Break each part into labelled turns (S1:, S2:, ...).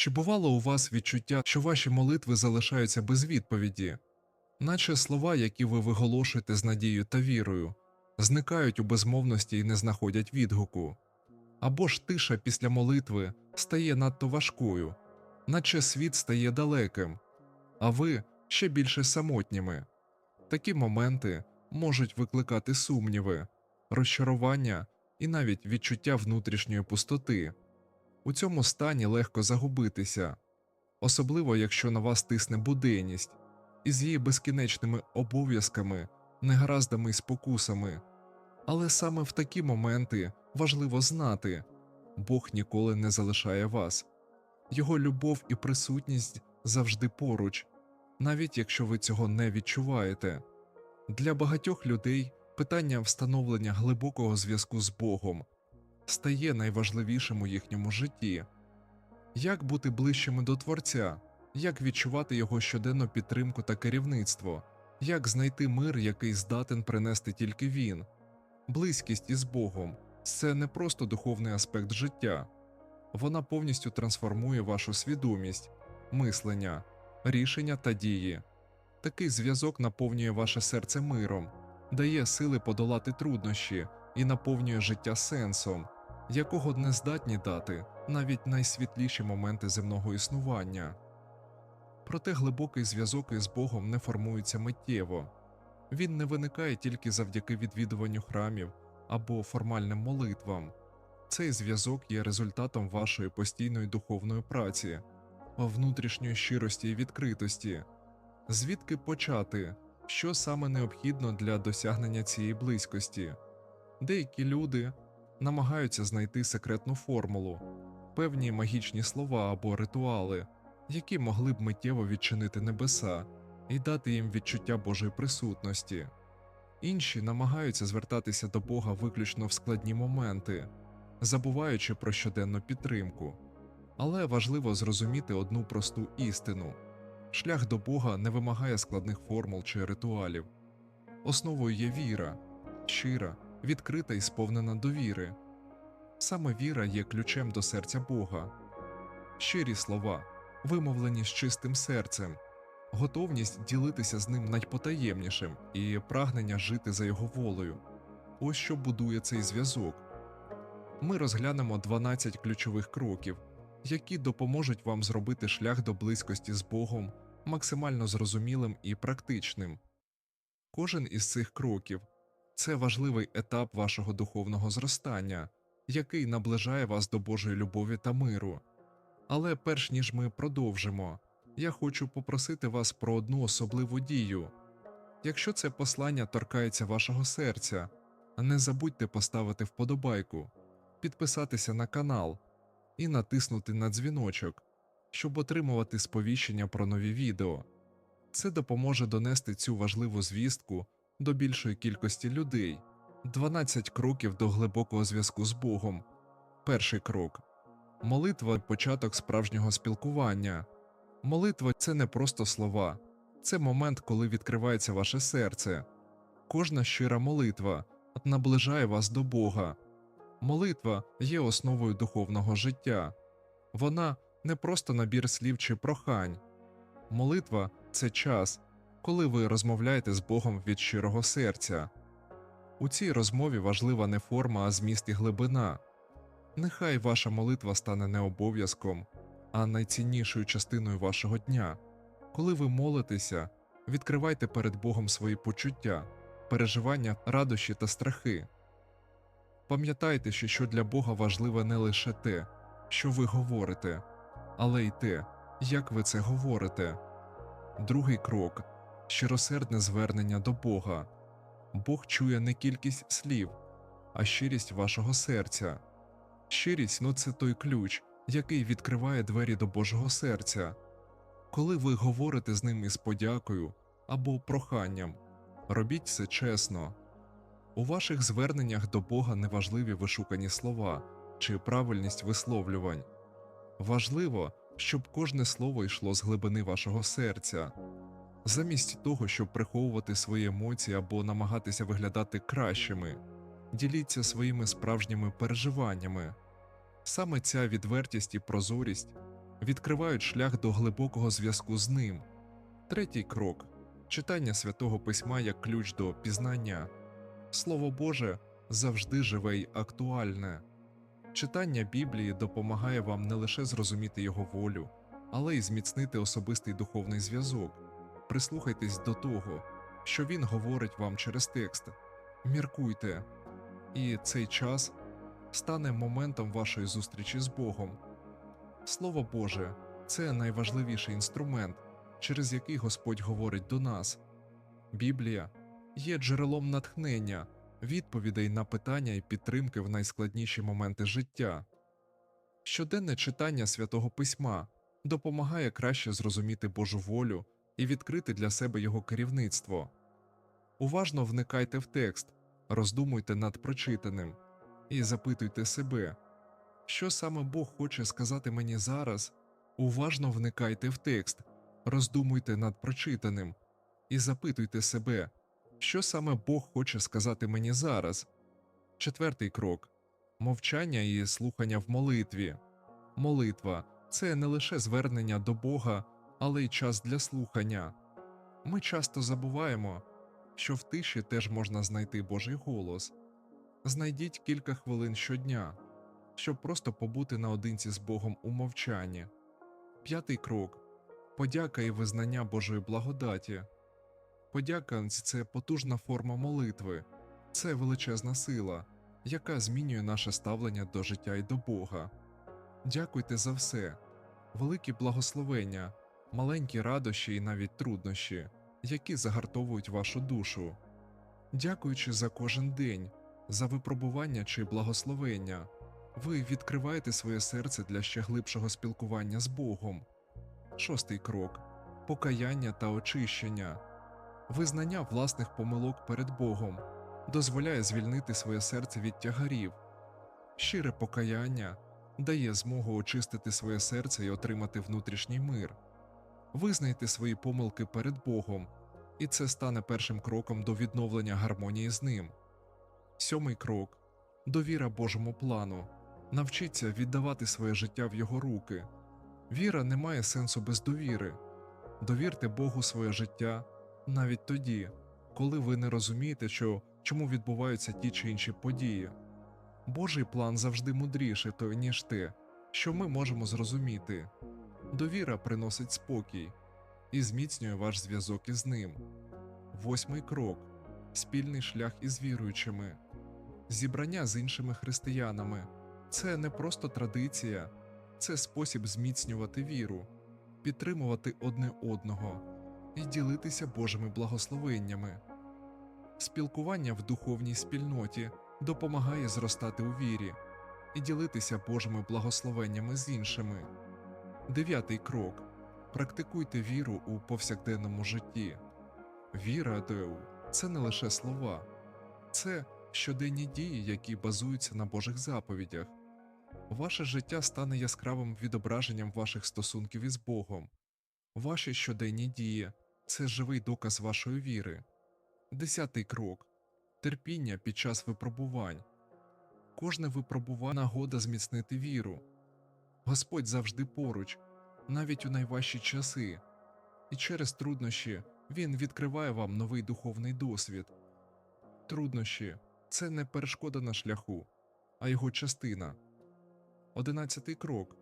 S1: Чи бувало у вас відчуття, що ваші молитви залишаються без відповіді, наче слова, які ви виголошуєте з надією та вірою, зникають у безмовності і не знаходять відгуку? Або ж тиша після молитви стає надто важкою, наче світ стає далеким, а ви ще більше самотніми. Такі моменти можуть викликати сумніви, розчарування і навіть відчуття внутрішньої пустоти. У цьому стані легко загубитися, особливо якщо на вас тисне буденність із її безкінечними обов'язками, негараздами і спокусами. Але саме в такі моменти важливо знати Бог ніколи не залишає вас, Його любов і присутність завжди поруч, навіть якщо ви цього не відчуваєте. Для багатьох людей питання встановлення глибокого зв'язку з Богом стає найважливішим у їхньому житті. Як бути ближчими до Творця, як відчувати його щоденну підтримку та керівництво, як знайти мир, який здатен принести тільки він. Близькість із Богом це не просто духовний аспект життя, вона повністю трансформує вашу свідомість, мислення, рішення та дії. Такий зв'язок наповнює ваше серце миром, дає сили подолати труднощі і наповнює життя сенсом, якого не здатні дати навіть найсвітліші моменти земного існування. Проте глибокий зв'язок із Богом не формується миттєво, він не виникає тільки завдяки відвідуванню храмів або формальним молитвам. Цей зв'язок є результатом вашої постійної духовної праці, внутрішньої щирості і відкритості. Звідки почати, що саме необхідно для досягнення цієї близькості? Деякі люди намагаються знайти секретну формулу, певні магічні слова або ритуали, які могли б миттєво відчинити небеса і дати їм відчуття Божої присутності. Інші намагаються звертатися до Бога виключно в складні моменти, забуваючи про щоденну підтримку. Але важливо зрозуміти одну просту істину шлях до Бога не вимагає складних формул чи ритуалів. Основою є віра, щира, відкрита і сповнена довіри. Саме віра є ключем до серця Бога. Щирі слова, вимовлені з чистим серцем, готовність ділитися з ним найпотаємнішим і прагнення жити за його волею. Ось що будує цей зв'язок. Ми розглянемо 12 ключових кроків, які допоможуть вам зробити шлях до близькості з Богом максимально зрозумілим і практичним. Кожен із цих кроків це важливий етап вашого духовного зростання, який наближає вас до Божої любові та миру. Але перш ніж ми продовжимо, я хочу попросити вас про одну особливу дію. Якщо це послання торкається вашого серця, не забудьте поставити вподобайку, підписатися на канал і натиснути на дзвіночок, щоб отримувати сповіщення про нові відео. Це допоможе донести цю важливу звістку до більшої кількості людей. 12 кроків до глибокого зв'язку з Богом. Перший крок молитва початок справжнього спілкування. Молитва це не просто слова, це момент, коли відкривається ваше серце. Кожна щира молитва наближає вас до Бога. Молитва є основою духовного життя. Вона не просто набір слів чи прохань. Молитва це час, коли ви розмовляєте з Богом від щирого серця. У цій розмові важлива не форма, а зміст і глибина. Нехай ваша молитва стане не обов'язком, а найціннішою частиною вашого дня. Коли ви молитеся, відкривайте перед Богом свої почуття, переживання, радощі та страхи. Пам'ятайте, що, для Бога важливе не лише те, що ви говорите, але й те, як ви це говорите. Другий крок щиросердне звернення до Бога. Бог чує не кількість слів, а щирість вашого серця. Щирість ну це той ключ, який відкриває двері до Божого серця. Коли ви говорите з ним із подякою або проханням, робіть це чесно. У ваших зверненнях до Бога не важливі вишукані слова чи правильність висловлювань. Важливо, щоб кожне слово йшло з глибини вашого серця. Замість того, щоб приховувати свої емоції або намагатися виглядати кращими, діліться своїми справжніми переживаннями. Саме ця відвертість і прозорість відкривають шлях до глибокого зв'язку з ним. Третій крок читання святого письма як ключ до пізнання. Слово Боже завжди живе й актуальне. Читання Біблії допомагає вам не лише зрозуміти його волю, але й зміцнити особистий духовний зв'язок. Прислухайтесь до того, що він говорить вам через текст. Міркуйте, і цей час стане моментом вашої зустрічі з Богом. Слово Боже це найважливіший інструмент, через який Господь говорить до нас. Біблія є джерелом натхнення, відповідей на питання і підтримки в найскладніші моменти життя. Щоденне читання святого письма допомагає краще зрозуміти Божу волю і відкрити для себе його керівництво. Уважно вникайте в текст, роздумуйте над прочитаним і запитуйте себе, що саме Бог хоче сказати мені зараз. Уважно вникайте в текст, роздумуйте над прочитаним і запитуйте себе, що саме Бог хоче сказати мені зараз. Четвертий крок мовчання і слухання в молитві. Молитва це не лише звернення до Бога, але й час для слухання. Ми часто забуваємо, що в тиші теж можна знайти Божий голос. Знайдіть кілька хвилин щодня, щоб просто побути наодинці з Богом у мовчанні. П'ятий крок подяка і визнання Божої благодаті. Подяка це потужна форма молитви, це величезна сила, яка змінює наше ставлення до життя і до Бога. Дякуйте за все, великі благословення, маленькі радощі і навіть труднощі, які загартовують вашу душу. Дякуючи за кожен день, за випробування чи благословення, ви відкриваєте своє серце для ще глибшого спілкування з Богом. Шостий крок покаяння та очищення. Визнання власних помилок перед Богом дозволяє звільнити своє серце від тягарів. Щире покаяння дає змогу очистити своє серце і отримати внутрішній мир. Визнайте свої помилки перед Богом, і це стане першим кроком до відновлення гармонії з ним. Сьомий крок довіра Божому плану. Навчіться віддавати своє життя в Його руки. Віра не має сенсу без довіри. Довірте Богу своє життя навіть тоді, коли ви не розумієте, що, чому відбуваються ті чи інші події. Божий план завжди мудріше той, ніж те, що ми можемо зрозуміти. Довіра приносить спокій і зміцнює ваш зв'язок із ним. Восьмий крок спільний шлях із віруючими. Зібрання з іншими християнами це не просто традиція, це спосіб зміцнювати віру, підтримувати одне одного і ділитися Божими благословеннями. Спілкування в духовній спільноті допомагає зростати у вірі і ділитися Божими благословеннями з іншими. Дев'ятий крок практикуйте віру у повсякденному житті. Віра це не лише слова, це щоденні дії, які базуються на Божих заповідях. Ваше життя стане яскравим відображенням ваших стосунків із Богом. Ваші щоденні дії це живий доказ вашої віри. Десятий крок терпіння під час випробувань. Кожне випробування нагода зміцнити віру. Господь завжди поруч, навіть у найважчі часи, і через труднощі Він відкриває вам новий духовний досвід. Труднощі це не перешкода на шляху, а його частина. Одинадцятий крок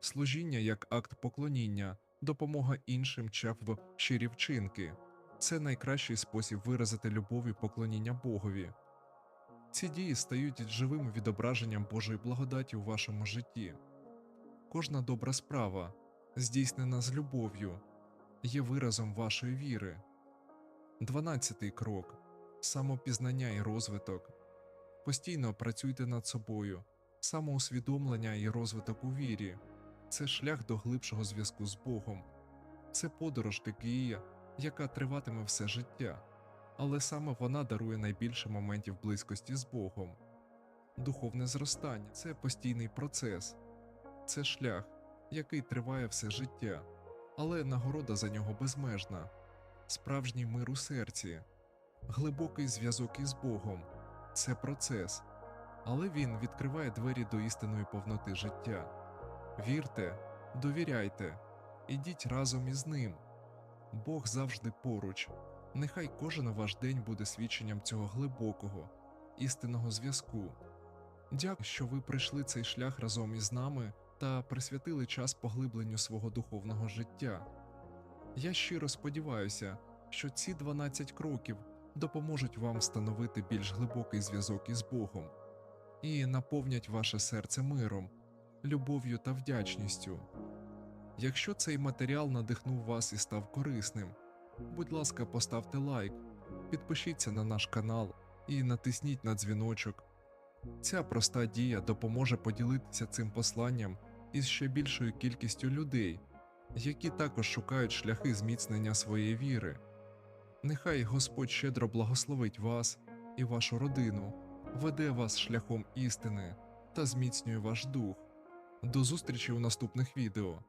S1: служіння як акт поклоніння, допомога іншим чи в щирі вчинки. Це найкращий спосіб виразити любов і поклоніння Богові. Ці дії стають живим відображенням Божої благодаті у вашому житті. Кожна добра справа, здійснена з любов'ю, є виразом вашої віри. Дванадцятий крок самопізнання і розвиток. Постійно працюйте над собою, самоусвідомлення і розвиток у вірі це шлях до глибшого зв'язку з Богом, це подорож Текія, яка триватиме все життя, але саме вона дарує найбільше моментів близькості з Богом. Духовне зростання це постійний процес, це шлях, який триває все життя, але нагорода за нього безмежна, справжній мир у серці, глибокий зв'язок із Богом це процес, але він відкриває двері до істинної повноти життя. Вірте, Довіряйте, ідіть разом із ним. Бог завжди поруч. Нехай кожен ваш день буде свідченням цього глибокого, істинного зв'язку. Дякую, що ви прийшли цей шлях разом із нами та присвятили час поглибленню свого духовного життя. Я щиро сподіваюся, що ці 12 кроків допоможуть вам встановити більш глибокий зв'язок із Богом і наповнять ваше серце миром, любов'ю та вдячністю. Якщо цей матеріал надихнув вас і став корисним, будь ласка, поставте лайк, підпишіться на наш канал і натисніть на дзвіночок. Ця проста дія допоможе поділитися цим посланням із ще більшою кількістю людей, які також шукають шляхи зміцнення своєї віри. Нехай Господь щедро благословить вас і вашу родину, веде вас шляхом істини та зміцнює ваш дух. До зустрічі у наступних відео.